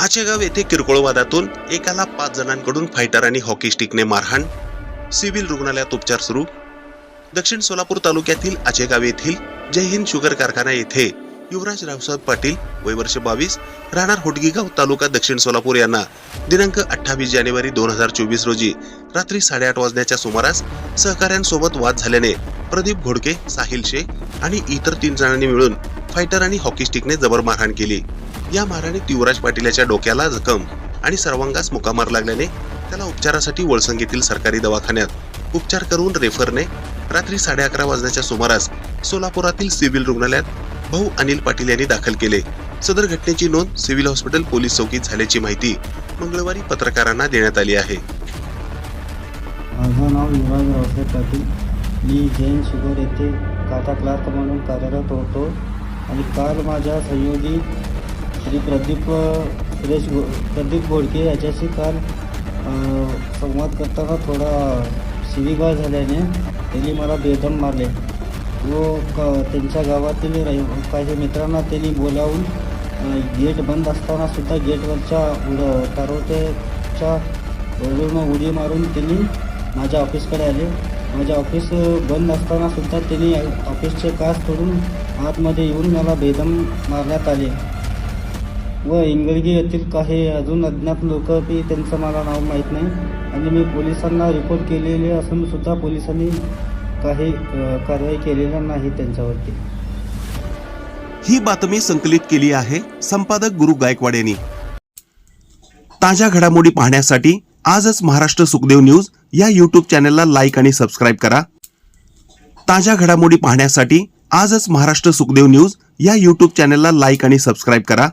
आचेगाव येथे किरकोळ वादातून एकाला पाच जणांकडून फायटर आणि हॉकी स्टिकने मारहाण सिव्हिल रुग्णालयात उपचार सुरू. दक्षिण सोलापूर तालुक्यातील आचेगाव येथील जय हिंद शुगर कारखाना येथे युवराज रावसाहेब पाटील वय वर्ष बावीस राहणार होटगीगाव तालुका दक्षिण सोलापूर यांना दिनांक अठ्ठावीस जानेवारी दोन हजार चोवीस रोजी रात्री साडेआठ वाजण्याच्या सुमारास सहकाऱ्यांसोबत वाद झाल्याने प्रदीप घोडके साहिल शेख आणि इतर तीन जणांनी मिळून फायटर आणि हॉकी स्टिकने जबर मारहाण केली. या मारहाणीत युवराज पाटील याच्या डोक्याला जखम आणि सर्वांगास मुकामार लागल्याने त्याला उपचारासाठी वळसंग येथील सरकारी दवाखान्यात. उपचार करून रेफरने रात्री साडे अकरा वाजण्याच्या सुमारास सोलापुरातील सिव्हिल रुग्णालयात भाऊ अनिल पाटील यांनी दाखल केले. सदर घटनेची नोंद सिव्हिल हॉस्पिटल पोलीस चौकीत झाल्याची माहिती मंगळवारी पत्रकारांना देण्यात आली आहे. माझं नाव युवराज रावसाहेब पाटील. मी जैन शुगर येथे काटा क्लार्क म्हणून कार्यरत होतो आणि काल माझ्या संयोगी श्री प्रदीप सुरेश प्रदीप घोडके याच्याशी काल संवाद करताना थोडा शिवीगाळ झाल्याने त्यांनी मला बेदम मारले. व क त्यांच्या गावातील रहि काही मित्रांना त्यांनी बोलावून गेट बंद असताना सुद्धा गेटवरच्या उड तारोतेच्या वरून उडी मारून त्यांनी माझ्या ऑफिसकडे आले. माझ्या ऑफिस बंद असताना सुद्धा त्यांनी ऑफिसचे कास तोडून आतमध्ये येऊन मला बेदम मारण्यात आले. व इंगळगी येथील काही अजून अज्ञात लोक बी त्यांचं मला नाव माहीत नाही. आणि मी पोलिसांना रिपोर्ट केलेले असून सुद्धा पोलिसांनी काही कारवाई केलेल्या नाही त्यांच्यावरती. ही बातमी संकलित केली आहे संपादक गुरु गायकवाड यांनी. ताज्या घडामोडी पाहण्यासाठी आजच महाराष्ट्र सुखदेव न्यूज या यूट्यूब चॅनलला लाईक आणि सबस्क्राईब करा. ताज्या घडामोडी पाहण्यासाठी आजच महाराष्ट्र सुखदेव न्यूज या यूट्यूब चॅनलला लाईक आणि सबस्क्राईब करा.